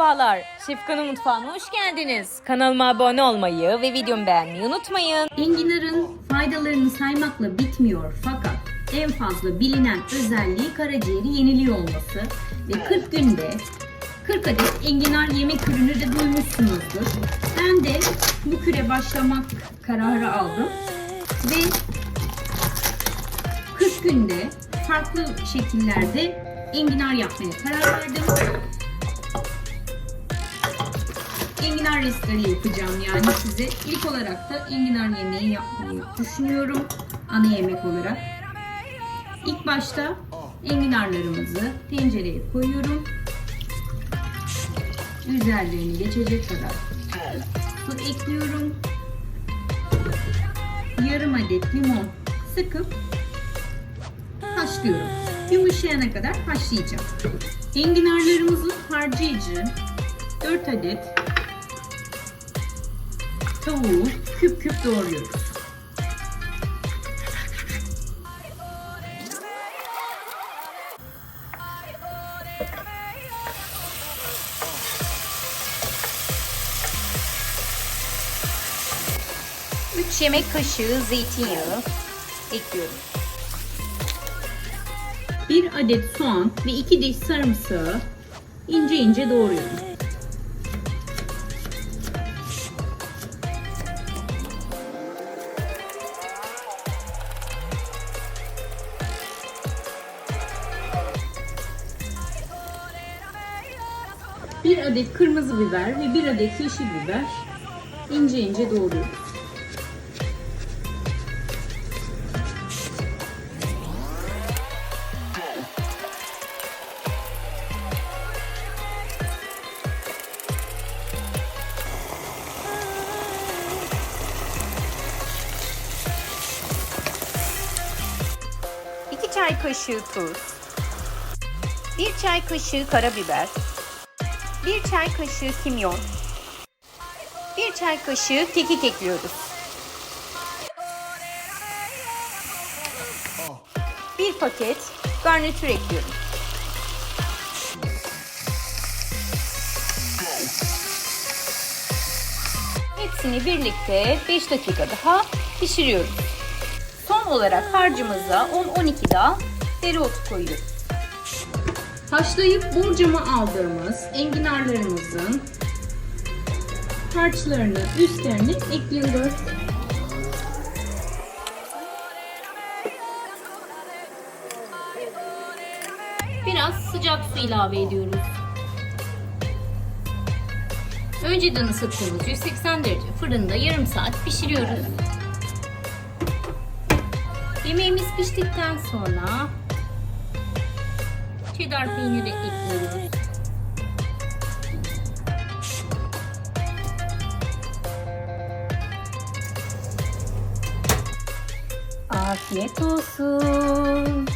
Merhabalar, Şefkan'ın mutfağına hoş geldiniz. Kanalıma abone olmayı ve videomu beğenmeyi unutmayın. Enginarın faydalarını saymakla bitmiyor fakat en fazla bilinen özelliği karaciğeri yeniliyor olması ve 40 günde 40 adet enginar yemek ürünü de duymuşsunuzdur. Ben de bu küre başlamak kararı aldım ve 40 günde farklı şekillerde enginar yapmaya karar verdim. Enginar restleri yapacağım yani size. İlk olarak da enginar yemeği yapmayı düşünüyorum ana yemek olarak. İlk başta enginarlarımızı tencereye koyuyorum. Üzerlerini geçecek kadar su ekliyorum. Yarım adet limon sıkıp haşlıyorum. Yumuşayana kadar haşlayacağım. Enginarlarımızın harcayıcı 4 adet tavuğu küp küp doğruyoruz. Üç yemek kaşığı zeytinyağı ekliyorum. Bir adet soğan ve iki diş sarımsağı ince ince doğruyorum. Bir adet kırmızı biber ve bir adet yeşil biber ince ince doğruyoruz. Çay kaşığı tuz. Bir çay kaşığı karabiber. Bir çay kaşığı kimyon. Bir çay kaşığı kekik ekliyoruz. Bir paket garnitür ekliyorum. Hepsini birlikte 5 dakika daha pişiriyoruz. Son olarak harcımıza 10-12 dal dereotu koyuyoruz. Haşlayıp borcama aldığımız enginarlarımızın harçlarını üstlerine ekliyoruz. Biraz sıcak su ilave ediyoruz. Önceden ısıttığımız 180 derece fırında yarım saat pişiriyoruz. Yemeğimiz piştikten sonra cheddar peyniri ekliyoruz. Afiyet olsun.